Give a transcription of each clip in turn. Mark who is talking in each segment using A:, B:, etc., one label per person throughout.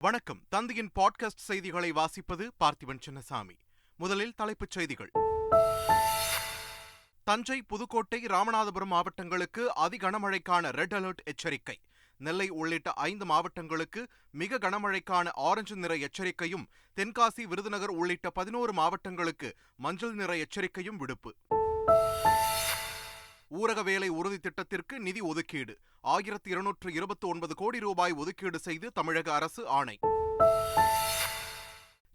A: வணக்கம். தந்தையின் பாட்காஸ்ட் செய்திகளை வாசிப்பது பார்த்திபன் சின்னசாமி. முதலில் தலைப்புச் செய்திகள். தஞ்சை புதுக்கோட்டை ராமநாதபுரம் மாவட்டங்களுக்கு அதிகனமழைக்கான ரெட் அலர்ட் எச்சரிக்கை. நெல்லை உள்ளிட்ட ஐந்து மாவட்டங்களுக்கு மிக கனமழைக்கான ஆரஞ்சு நிற எச்சரிக்கையும் தென்காசி விருதுநகர் உள்ளிட்ட பதினோரு மாவட்டங்களுக்கு மஞ்சள் நிற எச்சரிக்கையும் விடுப்பு. ஊரக வேலை உறுதி திட்டத்திற்கு நிதி ஒதுக்கீடு. ஆயிரத்தி இருநூற்று இருபத்தி ஒன்பது கோடி ரூபாய் ஒதுக்கீடு செய்து தமிழக அரசு ஆணை.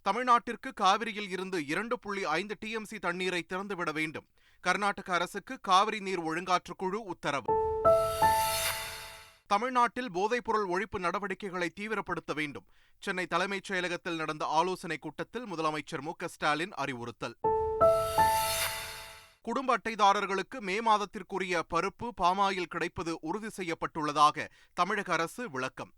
A: தமிழ்நாட்டிற்கு காவிரியில் இருந்து இரண்டு புள்ளி ஐந்து டிஎம்சி தண்ணீரை திறந்துவிட வேண்டும். கர்நாடக அரசுக்கு காவிரி நீர் ஒழுங்காற்று குழு உத்தரவு. தமிழ்நாட்டில் போதைப்பொருள் ஒழிப்பு நடவடிக்கைகளை தீவிரப்படுத்த வேண்டும். சென்னை தலைமைச் செயலகத்தில் நடந்த ஆலோசனைக் கூட்டத்தில் முதலமைச்சர் மு ஸ்டாலின் அறிவுறுத்தல். குடும்ப அட்டைதாரர்களுக்கு மே மாதத்திற்குரிய பருப்பு பாமாயில் கிடைப்பது உறுதி செய்யப்பட்டுள்ளதாக தமிழக அரசு விளக்கம்.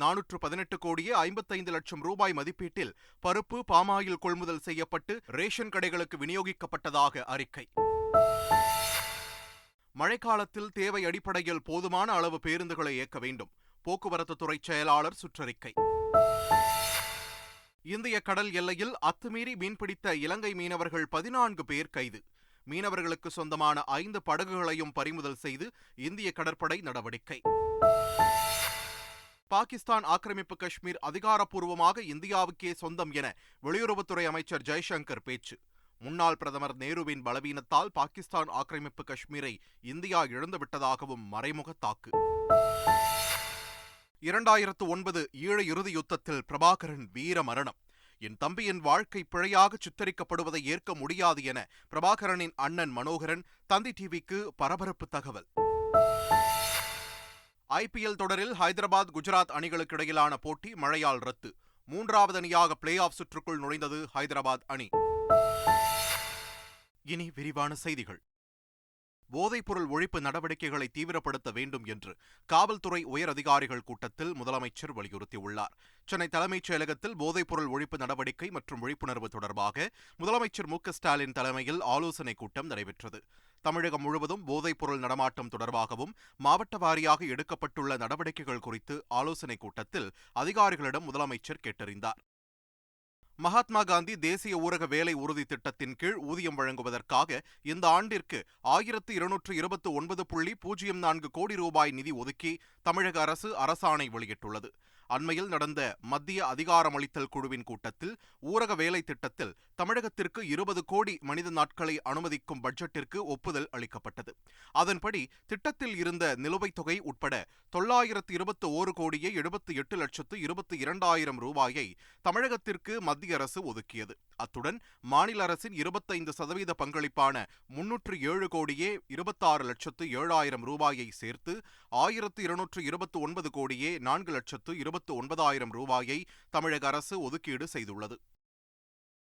A: நானூற்று பதினெட்டு கோடியே ஐம்பத்தைந்து லட்சம் ரூபாய் மதிப்பீட்டில் பருப்பு பாமாயில் கொள்முதல் செய்யப்பட்டு ரேஷன் கடைகளுக்கு விநியோகிக்கப்பட்டதாக அறிக்கை. மழைக்காலத்தில் தேவை அடிப்படையில் போதுமான அளவு பேருந்துகளை இயக்க வேண்டும். போக்குவரத்து துறை செயலாளர் சுற்றறிக்கை. இந்திய கடல் எல்லையில் அத்துமீறி மீன்பிடித்த இலங்கை மீனவர்கள் பதினான்கு பேர் கைது. மீனவர்களுக்கு சொந்தமான ஐந்து படகுகளையும் பறிமுதல் செய்து இந்திய கடற்படை நடவடிக்கை. பாகிஸ்தான் ஆக்கிரமிப்பு காஷ்மீர் அதிகாரப்பூர்வமாக இந்தியாவுக்கே சொந்தம் என வெளியுறவுத்துறை அமைச்சர் ஜெய்சங்கர் பேச்சு. முன்னாள் பிரதமர் நேருவின் பலவீனத்தால் பாகிஸ்தான் ஆக்கிரமிப்பு காஷ்மீரை இந்தியா இழந்துவிட்டதாகவும் மறைமுக தாக்கு. இரண்டாயிரத்து ஒன்பது ஈழ இறுதி யுத்தத்தில் பிரபாகரன் வீர மரணம் என் தம்பியின் வாழ்க்கை பிழையாக சித்தரிக்கப்படுவதை ஏற்க முடியாது என பிரபாகரனின் அண்ணன் மனோகரன் தந்தி டிவிக்கு பரபரப்பு தகவல். ஐபிஎல் தொடரில் ஹைதராபாத் குஜராத் அணிகளுக்கு இடையிலான போட்டி மழையால் ரத்து. மூன்றாவது அணியாக பிளே ஆஃப் சுற்றுக்குள் நுழைந்தது ஹைதராபாத் அணி. இனி விரிவான செய்திகள். போதைப்பொருள் ஒழிப்பு நடவடிக்கைகளை தீவிரப்படுத்த வேண்டும் என்று காவல்துறை உயர் அதிகாரிகள் கூட்டத்தில் முதலமைச்சர் வலியுறுத்தியுள்ளார். சென்னை தலைமைச் செயலகத்தில் போதைப்பொருள் ஒழிப்பு நடவடிக்கை மற்றும் விழிப்புணர்வு தொடர்பாக முதலமைச்சர் மு ஸ்டாலின் தலைமையில் ஆலோசனைக் கூட்டம் நடைபெற்றது. தமிழகம் முழுவதும் போதைப்பொருள் நடமாட்டம் தொடர்பாகவும் மாவட்ட வாரியாக எடுக்கப்பட்டுள்ள நடவடிக்கைகள் குறித்து ஆலோசனைக் கூட்டத்தில் அதிகாரிகளிடம் முதலமைச்சர் கேட்டறிந்தார். மகாத்மா காந்தி தேசிய ஊரக வேலை உறுதி திட்டத்தின் கீழ் ஊதியம் வழங்குவதற்காக இந்த ஆண்டிற்கு ஆயிரத்து இருநூற்று இருபத்து ஒன்பது புள்ளி பூஜ்ஜியம் நான்கு கோடி ரூபாய் நிதி ஒதுக்கி தமிழக அரசு அரசாணை வெளியிட்டுள்ளது. அண்மையில் நடந்த மத்திய அதிகாரமளித்தல் குழுவின் கூட்டத்தில் ஊரக வேலை திட்டத்தில் தமிழகத்திற்கு இருபது கோடி மனித நாட்களை அனுமதிக்கும் பட்ஜெட்டிற்கு ஒப்புதல் அளிக்கப்பட்டது. அதன்படி திட்டத்தில் இருந்த நிலுவைத் தொகை உட்பட தொள்ளாயிரத்து இருபத்தி ஓரு கோடியே எழுபத்தி எட்டு லட்சத்து இருபத்தி இரண்டாயிரம் ரூபாயை தமிழகத்திற்கு மத்திய அரசு ஒதுக்கியது. அத்துடன் மாநில அரசின் இருபத்தைந்து சதவீத பங்களிப்பான முன்னூற்று ஏழு கோடியே இருபத்தாறு லட்சத்து ஏழாயிரம் ரூபாயை சேர்த்து ஆயிரத்து இருநூற்று இருபத்தி ஒன்பது கோடியே நான்கு லட்சத்து இருபத்து ஒன்பதாயிரம் ரூபாயை தமிழக அரசு ஒதுக்கீடு செய்துள்ளது.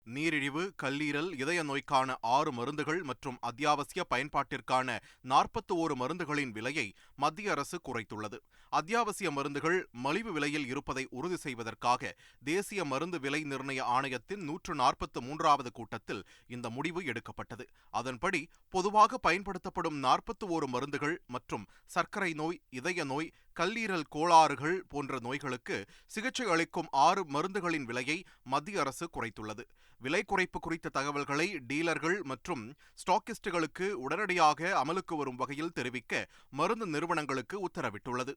A: நீரிழிவு கல்லீரல் இதய நோய்க்கான ஆறு மருந்துகள் மற்றும் அத்தியாவசிய பயன்பாட்டிற்கான நாற்பத்தி ஓரு மருந்துகளின் விலையை மத்திய அரசு குறைத்துள்ளது. அத்தியாவசிய மருந்துகள் மலிவு விலையில் இருப்பதை உறுதி செய்வதற்காக தேசிய மருந்து விலை நிர்ணய ஆணையத்தின் நூற்று நாற்பத்தி மூன்றாவது கூட்டத்தில் இந்த முடிவு எடுக்கப்பட்டது. அதன்படி பொதுவாக பயன்படுத்தப்படும் நாற்பத்தி ஓரு மருந்துகள் மற்றும் சர்க்கரை நோய் இதய நோய் கல்லீரல் கோளாறுகள் போன்ற நோய்களுக்கு சிகிச்சை அளிக்கும் ஆறு மருந்துகளின் விலையை மத்திய அரசு குறைத்துள்ளது. விலை குறைப்பு குறித்த தகவல்களை டீலர்கள் மற்றும் ஸ்டாக்கிஸ்டுகளுக்கு உடனடியாக அமலுக்கு வரும் வகையில் தெரிவிக்க மருந்து நிறுவனங்களுக்கு உத்தரவிட்டுள்ளது.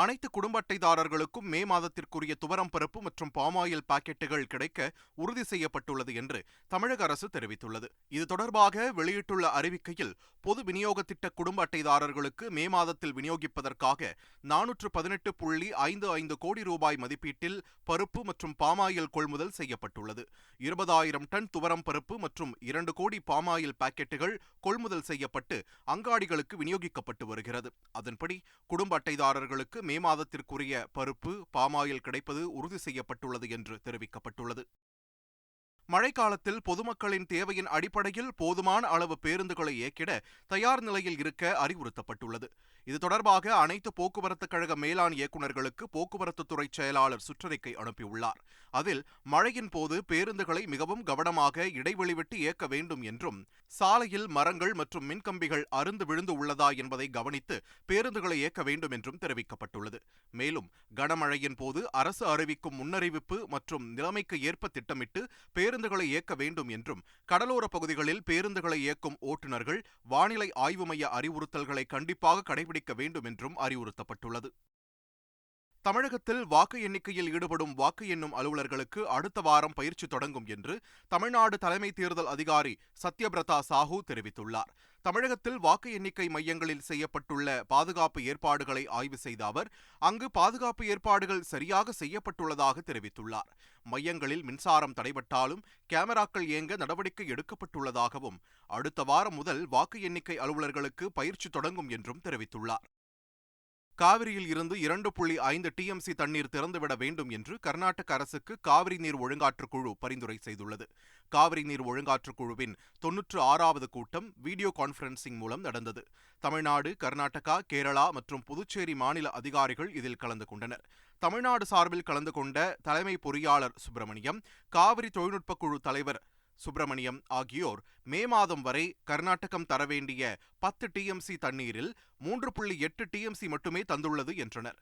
A: அனைத்து குடும்ப அட்டைதாரர்களுக்கும் மே மாதத்திற்குரிய துவரம் பருப்பு மற்றும் பாமாயில் பாக்கெட்டுகள் கிடைக்க உறுதி செய்யப்பட்டுள்ளது என்று தமிழக அரசு தெரிவித்துள்ளது. இது தொடர்பாக வெளியிட்டுள்ள அறிவிக்கையில் பொது விநியோக திட்ட குடும்ப அட்டைதாரர்களுக்கு மே மாதத்தில் விநியோகிப்பதற்காக நானூற்று பதினெட்டு புள்ளி ஐந்து ஐந்து கோடி ரூபாய் மதிப்பீட்டில் பருப்பு மற்றும் பாமாயில் கொள்முதல் செய்யப்பட்டுள்ளது. இருபதாயிரம் டன் துவரம் பருப்பு மற்றும் இரண்டு கோடி பாமாயில் பாக்கெட்டுகள் கொள்முதல் செய்யப்பட்டு அங்காடிகளுக்கு விநியோகிக்கப்பட்டு வருகிறது. அதன்படி குடும்ப அட்டைதாரர்களுக்கு மே மாதத்திற்குரிய பருப்பு பாமாயில் கிடைப்பது உறுதி செய்யப்பட்டுள்ளது என்று தெரிவிக்கப்பட்டுள்ளது. மழைக்காலத்தில் பொதுமக்களின் தேவையின் அடிப்படையில் போதுமான அளவு பேருந்துகளை இயக்கிட தயார் நிலையில் இருக்க அறிவுறுத்தப்பட்டுள்ளது. இது தொடர்பாக அனைத்து போக்குவரத்து கழக மேலாண் இயக்குநர்களுக்கு போக்குவரத்து துறை செயலாளர் சுற்றறிக்கை அனுப்பியுள்ளார். அதில் மழையின் போது பேருந்துகளை மிகவும் கவனமாக இடைவெளி விட்டு இயக்க வேண்டும் என்றும் சாலையில் மரங்கள் மற்றும் மின்கம்பிகள் அருந்து விழுந்து உள்ளதா என்பதை கவனித்து பேருந்துகளை இயக்க வேண்டும் என்றும் தெரிவிக்கப்பட்டுள்ளது. மேலும் கனமழையின் போது அரசு அறிவிக்கும் முன்னறிவிப்பு மற்றும் நிலைமைக்கு ஏற்ப திட்டமிட்டு பேருந்துகளை இயக்க வேண்டும் என்றும் கடலோர பகுதிகளில் பேருந்துகளை இயக்கும் ஓட்டுநர்கள் வானிலை ஆய்வு மைய அறிவுறுத்தல்களை கண்டிப்பாக கடைபிடிக்க வேண்டும் என்றும் அறிவுறுத்தப்பட்டுள்ளது. தமிழகத்தில் வாக்கு எண்ணிக்கையில் ஈடுபடும் வாக்கு எண்ணும் அலுவலர்களுக்கு அடுத்த வாரம் பயிற்சி தொடங்கும் என்று தமிழ்நாடு தலைமை தேர்தல் அதிகாரி சத்யபிரதா சாஹூ தெரிவித்துள்ளார். தமிழகத்தில் வாக்கு எண்ணிக்கை மையங்களில் செய்யப்பட்டுள்ள பாதுகாப்பு ஏற்பாடுகளை ஆய்வு செய்த அவர் அங்கு பாதுகாப்பு ஏற்பாடுகள் சரியாக செய்யப்பட்டுள்ளதாக தெரிவித்துள்ளார். மையங்களில் மின்சாரம் தடைபட்டாலும் கேமராக்கள் இயங்க நடவடிக்கை எடுக்கப்பட்டுள்ளதாகவும் அடுத்த வாரம் முதல் வாக்கு எண்ணிக்கை அலுவலர்களுக்கு பயிற்சி தொடங்கும் என்றும் தெரிவித்துள்ளார். காவிரியில் இருந்து இரண்டு புள்ளி ஐந்து டிஎம்சி தண்ணீர் திறந்துவிட வேண்டும் என்று கர்நாடக அரசுக்கு காவிரி நீர் ஒழுங்காற்று குழு பரிந்துரை செய்துள்ளது. காவிரி நீர் ஒழுங்காற்று குழுவின் தொன்னூற்று ஆறாவது கூட்டம் வீடியோ கான்பரன்சிங் மூலம் நடந்தது. தமிழ்நாடு கர்நாடகா கேரளா மற்றும் புதுச்சேரி மாநில அதிகாரிகள் இதில் கலந்து கொண்டனர். தமிழ்நாடு சார்பில் கலந்து கொண்ட தலைமை பொறியாளர் சுப்பிரமணியம் காவிரி தொழில்நுட்ப குழு தலைவர் சுப்பிரமணியம் ஆகியோர் மே மாதம் வரை கர்நாடகம் தர வேண்டிய பத்து டிஎம்சி தண்ணீரில் மூன்று புள்ளி எட்டு டிஎம்சி மட்டுமே தந்துள்ளது என்றனர்.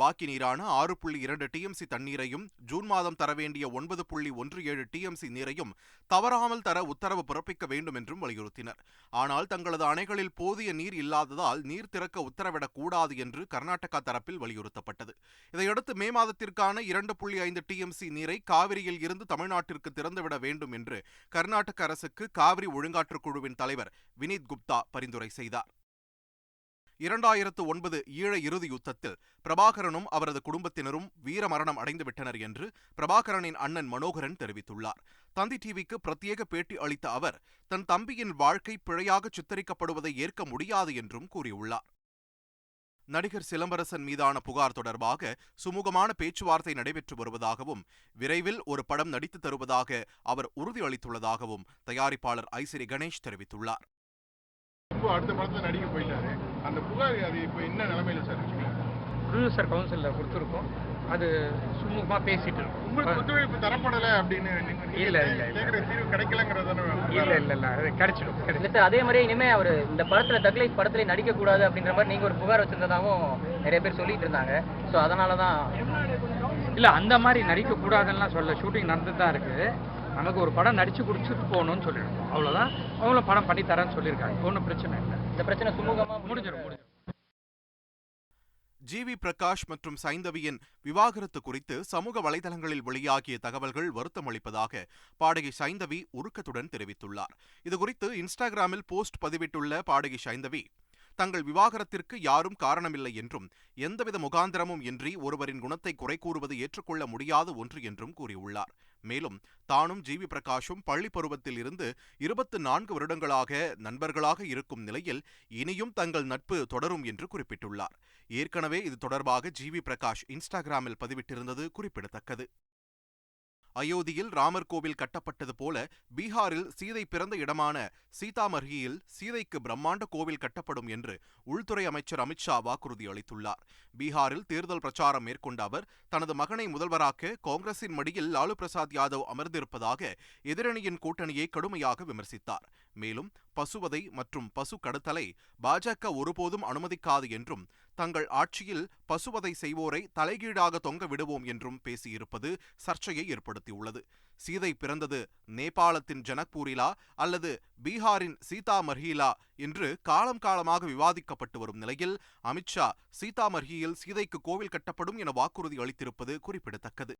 A: பாக்கி நீரான ஆறு புள்ளி இரண்டு டிஎம்சி தண்ணீரையும் ஜூன் மாதம் தர வேண்டிய ஒன்பது புள்ளி ஒன்று ஏழு டிஎம்சி நீரையும் தவறாமல் தர உத்தரவு பிறப்பிக்க வேண்டும் என்றும் வலியுறுத்தினர். ஆனால் தங்களது அணைகளில் போதிய நீர் இல்லாததால் நீர் திறக்க உத்தரவிடக்கூடாது என்று கர்நாடகா தரப்பில் வலியுறுத்தப்பட்டது. இதையடுத்து மே மாதத்திற்கான இரண்டு புள்ளி ஐந்து டிஎம்சி நீரை காவிரியில் இருந்து தமிழ்நாட்டிற்கு திறந்துவிட வேண்டும் என்று கர்நாடக அரசுக்கு காவிரி ஒழுங்காற்றுக் குழுவின் தலைவர் வினீத் குப்தா பரிந்துரை செய்தார். இரண்டாயிரத்து ஒன்பது ஈழ இறுதி யுத்தத்தில் பிரபாகரனும் அவரது குடும்பத்தினரும் வீரமரணம் அடைந்துவிட்டனர் என்று பிரபாகரனின் அண்ணன் மனோகரன் தெரிவித்துள்ளார். தந்தி டிவிக்கு பிரத்யேக பேட்டி அளித்த அவர் தன் தம்பியின் வாழ்க்கை பிழையாக சித்தரிக்கப்படுவதை ஏற்க முடியாது என்றும் கூறியுள்ளார். நடிகர் சிலம்பரசன் மீதான புகார் தொடர்பாக சுமூகமான பேச்சுவார்த்தை நடைபெற்று வருவதாகவும் விரைவில் ஒரு படம் நடித்து தருவதாக அவர் உறுதியளித்துள்ளதாகவும் தயாரிப்பாளர் ஐசிறி கணேஷ் தெரிவித்துள்ளார்.
B: இப்போ அடுத்த படத்துல நடிக்க போயிட்டாரு. அந்த புகார் அது இப்போ என்ன நிலைமையில சார்
C: ப்ரொடியூசர் கவுன்சிலில் கொடுத்துருக்கோம். அது சுமூகமாக பேசிட்டு
B: உங்களுக்கு
C: இருக்கோம்
B: ஒத்துழைப்பு தரப்படல அப்படின்னு
C: இல்ல, இல்ல,
B: தீர்வு கிடைக்கலங்கிறது தானே
C: இல்லை இல்லை இல்லை. அது கிடைச்சிடும்
D: இல்ல அதே மாதிரியே இனிமே அவர் இந்த படத்துல தக்லைஃப் படத்துல நடிக்க கூடாது அப்படின்ற மாதிரி நீங்க ஒரு புகார் வச்சிருந்ததாகவும் நிறைய பேர் சொல்லிட்டு இருந்தாங்க. ஸோ அதனால தான்
C: இல்லை அந்த மாதிரி நடிக்கக்கூடாதுன்னா சொல்ல ஷூட்டிங் நடந்துட்டு தான் இருக்குது நமக்கு ஒரு படம் நடிச்சு குடிச்சிட்டு போகணும்னு சொல்லியிருக்கோம். அவ்வளோதான் அவங்களும் படம் பண்ணி தரேன்னு சொல்லியிருக்காங்க. ஒன்றும் பிரச்சனை இல்லை.
D: இந்த பிரச்சனை சுமூகமா
C: முடிஞ்சிடும். முடிஞ்சிடும்
A: ஜி வி பிரகாஷ் மற்றும் சைந்தவியின் விவாகரத்து குறித்து சமூக வலைதளங்களில் வெளியாகிய தகவல்கள் வருத்தமளிப்பதாக பாடகி சைந்தவி உருக்கத்துடன் தெரிவித்துள்ளார். இதுகுறித்து இன்ஸ்டாகிராமில் போஸ்ட் பதிவிட்டுள்ள பாடகி சைந்தவி தங்கள் விவாகரத்திற்கு யாரும் காரணமில்லை என்றும் எந்தவித முகாந்திரமும் இன்றி ஒருவரின் குணத்தை குறை கூறுவது ஏற்றுக்கொள்ள முடியாத ஒன்று என்றும் கூறியுள்ளார். மேலும் தானும் ஜி. வி. பிரகாஷும் பள்ளி பருவத்தில் இருந்து இருபத்து நான்கு வருடங்களாக நண்பர்களாக இருக்கும் நிலையில் இனியும் தங்கள் நட்பு தொடரும் என்று குறிப்பிட்டுள்ளார். ஏற்கனவே இது தொடர்பாக ஜி. வி. பிரகாஷ் இன்ஸ்டாகிராமில் பதிவிட்டிருந்தது குறிப்பிடத்தக்கது. அயோத்தியில் ராமர் கோவில் கட்டப்பட்டது போல பீகாரில் சீதை பிறந்த இடமான சீதாமர்கியில் சீதைக்கு பிரம்மாண்ட கோவில் கட்டப்படும் என்று உள்துறை அமைச்சர் அமித்ஷா வாக்குறுதி அளித்துள்ளார். பீகாரில் தேர்தல் பிரச்சாரம் மேற்கொண்ட அவர் தனது மகனை முதல்வராக்க காங்கிரசின் மடியில் லாலு பிரசாத் யாதவ் அமர்ந்திருப்பதாக எதிரணியின் கூட்டணியை கடுமையாக விமர்சித்தார். மேலும் பசுவதை மற்றும் பசு கடத்தலை பாஜக ஒருபோதும் அனுமதிக்காது என்றும் தங்கள் ஆட்சியில் பசுவதை செய்வோரை தலைகீழாக தொங்க விடுவோம் என்றும் பேசியிருப்பது சர்ச்சையை ஏற்படுத்தியுள்ளது. சீதை பிறந்தது நேபாளத்தின் ஜனக்பூரிலா அல்லது பீகாரின் சீதாமர்ஹிலா என்று காலம் காலமாக விவாதிக்கப்பட்டு வரும் நிலையில் அமித்ஷா சீதாமர்ஹியில் சீதைக்கு கோவில் கட்டப்படும் என வாக்குறுதி அளித்திருப்பது குறிப்பிடத்தக்கது.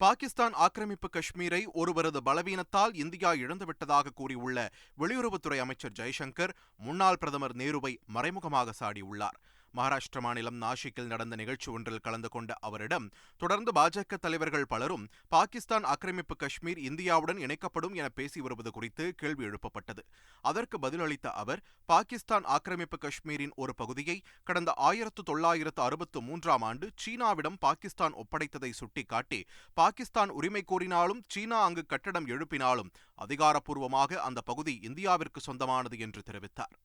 A: பாகிஸ்தான் ஆக்கிரமிப்பு காஷ்மீரை ஒருவரது பலவீனத்தால் இந்தியா இழந்துவிட்டதாக கூறியுள்ள வெளியுறவுத்துறை அமைச்சர் ஜெய்சங்கர் முன்னாள் பிரதமர் நேருவை மறைமுகமாக சாடியுள்ளார். மகாராஷ்டிர மாநிலம் நாஷிக்கில் நடந்த நிகழ்ச்சி ஒன்றில் கலந்து கொண்ட அவரிடம் தொடர்ந்து பாஜக தலைவர்கள் பலரும் பாகிஸ்தான் ஆக்கிரமிப்பு காஷ்மீர் இந்தியாவுடன் இணைக்கப்படும் என பேசி வருவது குறித்து கேள்வி எழுப்பப்பட்டது. அதற்கு பதிலளித்த அவர் பாகிஸ்தான் ஆக்கிரமிப்பு காஷ்மீரின் ஒரு பகுதியை கடந்த ஆயிரத்து தொள்ளாயிரத்து அறுபத்து மூன்றாம் ஆண்டு சீனாவிடம் பாகிஸ்தான் ஒப்படைத்ததை சுட்டிக்காட்டி பாகிஸ்தான் உரிமை கோரினாலும் சீனா அங்கு கட்டடம் எழுப்பினாலும் அதிகாரப்பூர்வமாக அந்த பகுதி இந்தியாவிற்கு சொந்தமானது என்று தெரிவித்தார்.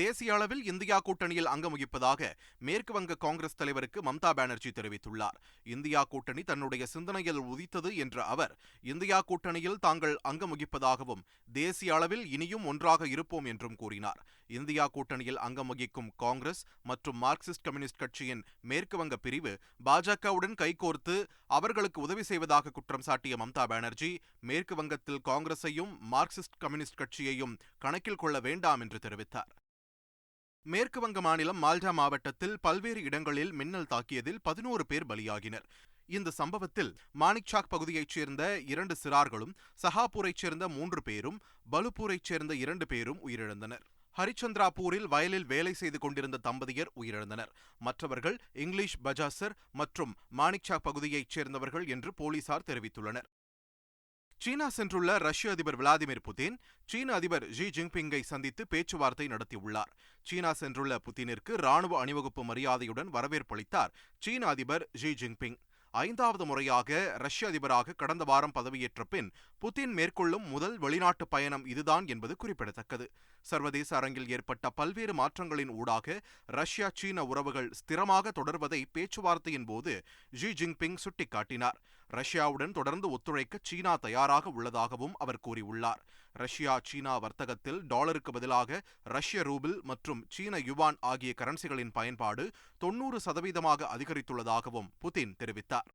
A: தேசிய அளவில் இந்தியா கூட்டணியில் அங்கம் வகிப்பதாக மேற்கு வங்க காங்கிரஸ் தலைவருக்கு மம்தா பானர்ஜி தெரிவித்துள்ளார். இந்தியா கூட்டணி தன்னுடைய சிந்தனையில் உதித்தது என்ற அவர் இந்தியா கூட்டணியில் தாங்கள் அங்கம் வகிப்பதாகவும் தேசிய அளவில் இனியும் ஒன்றாக இருப்போம் என்றும் கூறினார். இந்தியா கூட்டணியில் அங்கம் வகிக்கும் காங்கிரஸ் மற்றும் மார்க்சிஸ்ட் கம்யூனிஸ்ட் கட்சியின் மேற்கு வங்க பிரிவு பாஜகவுடன் கைகோர்த்து அவர்களுக்கு உதவி செய்வதாக குற்றம் சாட்டிய மம்தா பானர்ஜி மேற்கு வங்கத்தில் காங்கிரஸையும் மார்க்சிஸ்ட் கம்யூனிஸ்ட் கட்சியையும் கணக்கில் கொள்ள வேண்டாம் என்று தெரிவித்தார். மேற்கு வங்க மாநிலம் மால்டா மாவட்டத்தில் பல்வேறு இடங்களில் மின்னல் தாக்கியதில் பதினோரு பேர் பலியாகினர். இந்த சம்பவத்தில் மாணிக்சாக் பகுதியைச் சேர்ந்த இரண்டு சிறார்களும் சஹாபூரைச் சேர்ந்த மூன்று பேரும் பலுப்பூரைச் சேர்ந்த இரண்டு பேரும் உயிரிழந்தனர். ஹரிச்சந்திராபூரில் வயலில் வேலை செய்து கொண்டிருந்த தம்பதியர் உயிரிழந்தனர். மற்றவர்கள் இங்கிலீஷ் பஜாசர் மற்றும் மாணிக்சாக் பகுதியைச் சேர்ந்தவர்கள் என்று போலீசார் தெரிவித்துள்ளனர். சீனா சென்றுள்ள ரஷ்ய அதிபர் விளாடிமிர் புதின் சீன அதிபர் ஜி ஜின்பிங்கை சந்தித்து பேச்சுவார்த்தை நடத்தியுள்ளார். சீனா சென்றுள்ள புதினிற்கு ராணுவ அணிவகுப்பு மரியாதையுடன் வரவேற்பளித்தார் சீன அதிபர் ஜி ஜின்பிங். ஐந்தாவது முறையாக ரஷ்ய அதிபராக கடந்த வாரம் பதவியேற்ற பின் புதின் மேற்கொள்ளும் முதல் வெளிநாட்டு பயணம் இதுதான் என்பது குறிப்பிடத்தக்கது. சர்வதேச அரங்கில் ஏற்பட்ட பல்வேறு மாற்றங்களின் ஊடாக ரஷ்யா சீன உறவுகள் ஸ்திரமாக தொடர்வதை பேச்சுவார்த்தையின் போது ஜி ஜின்பிங் சுட்டிக்காட்டினார். ரஷ்யாவுடன் தொடர்ந்து ஒத்துழைக்க சீனா தயாராக உள்ளதாகவும் அவர் கூறியுள்ளார். ரஷ்யா சீனா வர்த்தகத்தில் டாலருக்கு பதிலாக ரஷ்ய ரூபிள் மற்றும் சீன யுவான் ஆகிய கரன்சிகளின் பயன்பாடு தொன்னூறு சதவீதமாக அதிகரித்துள்ளதாகவும் புதின் தெரிவித்தார்.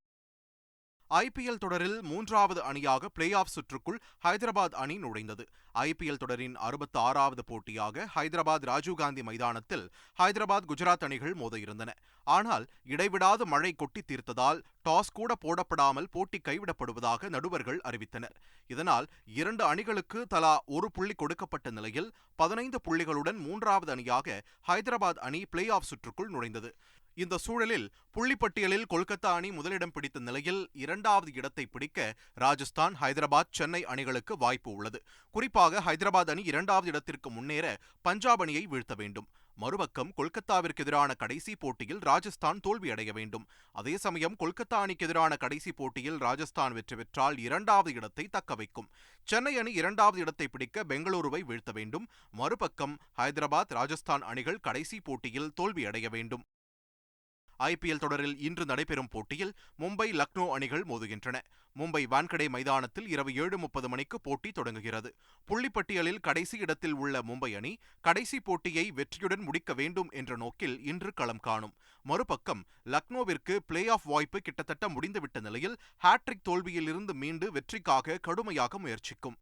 A: ஐபிஎல் தொடரில் மூன்றாவது அணியாக பிளே ஆஃப் சுற்றுக்குள் ஹைதராபாத் அணி நுழைந்தது. ஐபிஎல் தொடரின் அறுபத்தி ஆறாவது போட்டியாக ஹைதராபாத் ராஜீவ்காந்தி மைதானத்தில் ஹைதராபாத் குஜராத் அணிகள் மோத இருந்தன ஆனால் இடைவிடாது மழை கொட்டி தீர்த்ததால் டாஸ் கூட போடப்படாமல் போட்டி கைவிடப்படுவதாக நடுவர்கள் அறிவித்தனர். இதனால் இரண்டு அணிகளுக்கு தலா ஒரு புள்ளி கொடுக்கப்பட்ட நிலையில் பதினைந்து புள்ளிகளுடன் மூன்றாவது அணியாக ஹைதராபாத் அணி பிளே ஆஃப் சுற்றுக்குள் நுழைந்தது. இந்த சூழலில் புள்ளிப்பட்டியலில் கொல்கத்தா அணி முதலிடம் பிடித்த நிலையில் இரண்டாவது இடத்தை பிடிக்க ராஜஸ்தான் ஹைதராபாத் சென்னை அணிகளுக்கு வாய்ப்பு உள்ளது. குறிப்பாக ஹைதராபாத் அணி இரண்டாவது இடத்திற்கு முன்னேற பஞ்சாப் அணியை வீழ்த்த வேண்டும். மறுபக்கம் கொல்கத்தாவிற்கு எதிரான கடைசி போட்டியில் ராஜஸ்தான் தோல்வியடைய வேண்டும். அதே சமயம் கொல்கத்தா அணிக்கு எதிரான கடைசி போட்டியில் ராஜஸ்தான் வெற்றி பெற்றால் இரண்டாவது இடத்தை தக்க வைக்கும். சென்னை அணி இரண்டாவது இடத்தை பிடிக்க பெங்களூருவை வீழ்த்த வேண்டும். மறுபக்கம் ஹைதராபாத் ராஜஸ்தான் அணிகள் கடைசி போட்டியில் தோல்வியடைய வேண்டும். ஐபிஎல் தொடரில் இன்று நடைபெறும் போட்டியில் மும்பை லக்னோ அணிகள் மோதுகின்றன. மும்பை வான்கடே மைதானத்தில் இரவு ஏழு முப்பது மணிக்கு போட்டி தொடங்குகிறது. புள்ளிப்பட்டியலில் கடைசி இடத்தில் உள்ள மும்பை அணி கடைசி போட்டியை வெற்றியுடன் முடிக்க வேண்டும் என்ற நோக்கில் இன்று களம் காணும். மறுபக்கம் லக்னோவிற்கு பிளே ஆஃப் வாய்ப்பு கிட்டத்தட்ட முடிந்துவிட்ட நிலையில் ஹாட்ரிக் தோல்வியிலிருந்து மீண்டு வெற்றிக்காக கடுமையாக முயற்சிக்கும்.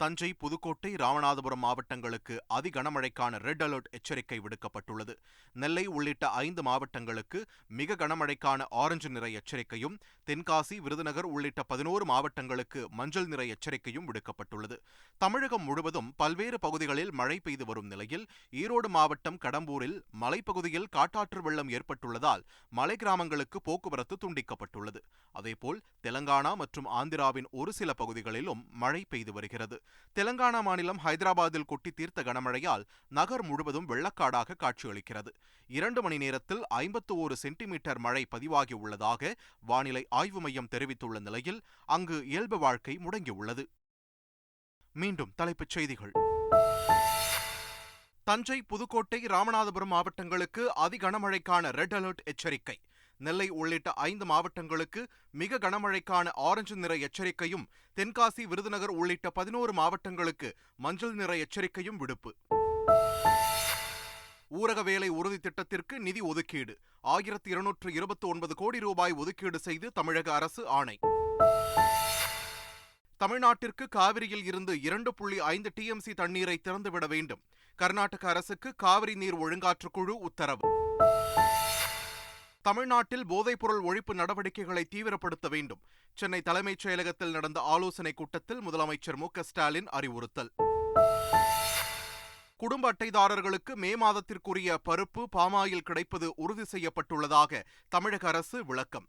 A: தஞ்சை புதுக்கோட்டை ராமநாதபுரம் மாவட்டங்களுக்கு அதி கனமழைக்கான ரெட் அலர்ட் எச்சரிக்கை விடுக்கப்பட்டுள்ளது. நெல்லை உள்ளிட்ட ஐந்து மாவட்டங்களுக்கு மிக கனமழைக்கான ஆரஞ்சு நிற எச்சரிக்கையும் தென்காசி விருதுநகர் உள்ளிட்ட பதினோரு மாவட்டங்களுக்கு மஞ்சள் நிற எச்சரிக்கையும் விடுக்கப்பட்டுள்ளது. தமிழகம் முழுவதும் பல்வேறு பகுதிகளில் மழை பெய்து வரும் நிலையில் ஈரோடு மாவட்டம் கடம்பூரில் மலைப்பகுதியில் காட்டாற்று வெள்ளம் ஏற்பட்டுள்ளதால் மலை கிராமங்களுக்கு போக்குவரத்து துண்டிக்கப்பட்டுள்ளது. அதேபோல் தெலங்கானா மற்றும் ஆந்திராவின் ஒரு சில பகுதிகளிலும் மழை பெய்து வருகிறது. தெலங்கானா மாநிலம் ஹைதராபாத்தில் கொட்டி தீர்த்த கனமழையால் நகர் முழுவதும் வெள்ளக்காடாக காட்சியளிக்கிறது. இரண்டு மணி நேரத்தில் ஐம்பத்து ஒரு சென்டிமீட்டர் மழை பதிவாகியுள்ளதாக வானிலை ஆய்வு மையம் தெரிவித்துள்ள நிலையில் அங்கு இயல்பு வாழ்க்கை முடங்கியுள்ளது. மீண்டும் தலைப்புச் செய்திகள். தஞ்சை புதுக்கோட்டை ராமநாதபுரம் மாவட்டங்களுக்கு அதிகனமழைக்கான ரெட் அலர்ட் எச்சரிக்கை. நெல்லை உள்ளிட்ட ஐந்து மாவட்டங்களுக்கு மிக கனமழைக்கான ஆரஞ்சு நிற எச்சரிக்கையும் தென்காசி விருதுநகர் உள்ளிட்ட பதினோரு மாவட்டங்களுக்கு மஞ்சள் நிற எச்சரிக்கையும் விடுப்பு. ஊரக வேலை உறுதி திட்டத்திற்கு நிதி ஒதுக்கீடு. ஆயிரத்தி இருநூற்று இருபத்தி ஒன்பது கோடி ரூபாய் ஒதுக்கீடு செய்து தமிழக அரசு ஆணை. தமிழ்நாட்டிற்கு காவிரியில் இருந்து இரண்டு புள்ளி ஐந்து டிஎம்சி தண்ணீரை திறந்துவிட வேண்டும். கர்நாடக அரசுக்கு காவிரி நீர் ஒழுங்காற்று குழு உத்தரவு. தமிழ்நாட்டில் போதைப்பொருள் ஒழிப்பு நடவடிக்கைகளை தீவிரப்படுத்த வேண்டும். சென்னை தலைமைச் செயலகத்தில் நடந்த ஆலோசனைக் கூட்டத்தில் முதலமைச்சர் மு ஸ்டாலின் அறிவுறுத்தல். குடும்ப அட்டைதாரர்களுக்கு மே மாதத்திற்குரிய பருப்பு பாமாயில் கிடைப்பது உறுதி செய்யப்பட்டுள்ளதாக தமிழக அரசு விளக்கம்.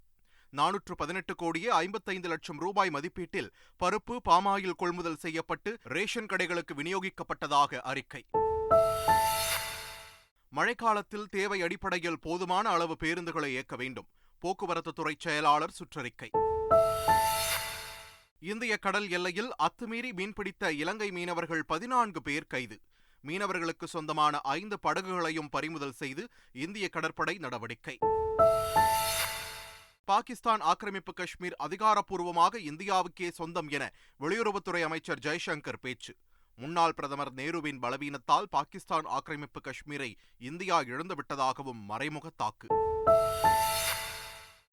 A: நானூற்று பதினெட்டு கோடியே ஐம்பத்தைந்து லட்சம் ரூபாய் மதிப்பீட்டில் பருப்பு பாமாயில் கொள்முதல் செய்யப்பட்டு ரேஷன் கடைகளுக்கு விநியோகிக்கப்பட்டதாக அறிக்கை. மழைக்காலத்தில் தேவை அடிப்படையில் போதுமான அளவு பேருந்துகளை இயக்க வேண்டும். போக்குவரத்து துறை செயலாளர் சுற்றறிக்கை. இந்திய கடல் எல்லையில் அத்துமீறி மீன்பிடித்த இலங்கை மீனவர்கள் பதினான்கு பேர் கைது. மீனவர்களுக்கு சொந்தமான ஐந்து படகுகளையும் பறிமுதல் செய்து இந்திய கடற்படை நடவடிக்கை. பாகிஸ்தான் ஆக்கிரமிப்பு காஷ்மீர் அதிகாரப்பூர்வமாக இந்தியாவுக்கே சொந்தம் என வெளியுறவுத்துறை அமைச்சர் ஜெய்சங்கர் பேச்சு. முன்னாள் பிரதமர் நேருவின் பலவீனத்தால் பாகிஸ்தான் ஆக்கிரமிப்பு காஷ்மீரை இந்தியா இழந்துவிட்டதாகவும் மறைமுக தாக்கு.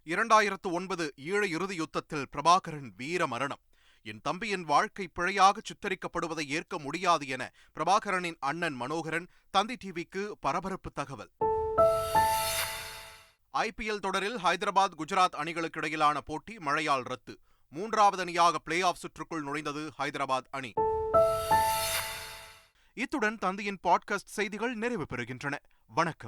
A: இரண்டாயிரத்து ஒன்பது ஈழ இறுதி யுத்தத்தில் பிரபாகரன் வீர மரணம். என் தம்பியின் வாழ்க்கை பிழையாக சித்தரிக்கப்படுவதை ஏற்க முடியாது என பிரபாகரனின் அண்ணன் மனோகரன் தந்தி டிவிக்கு பரபரப்பு தகவல். ஐபிஎல் தொடரில் ஹைதராபாத் குஜராத் அணிகளுக்கு இடையிலான போட்டி மழையால் ரத்து. மூன்றாவது அணியாக பிளே ஆஃப் சுற்றுக்குள் நுழைந்தது ஹைதராபாத் அணி. இத்துடன் தந்தையின் பாட்காஸ்ட் செய்திகள் நிறைவு பெறுகின்றன. வணக்கம்.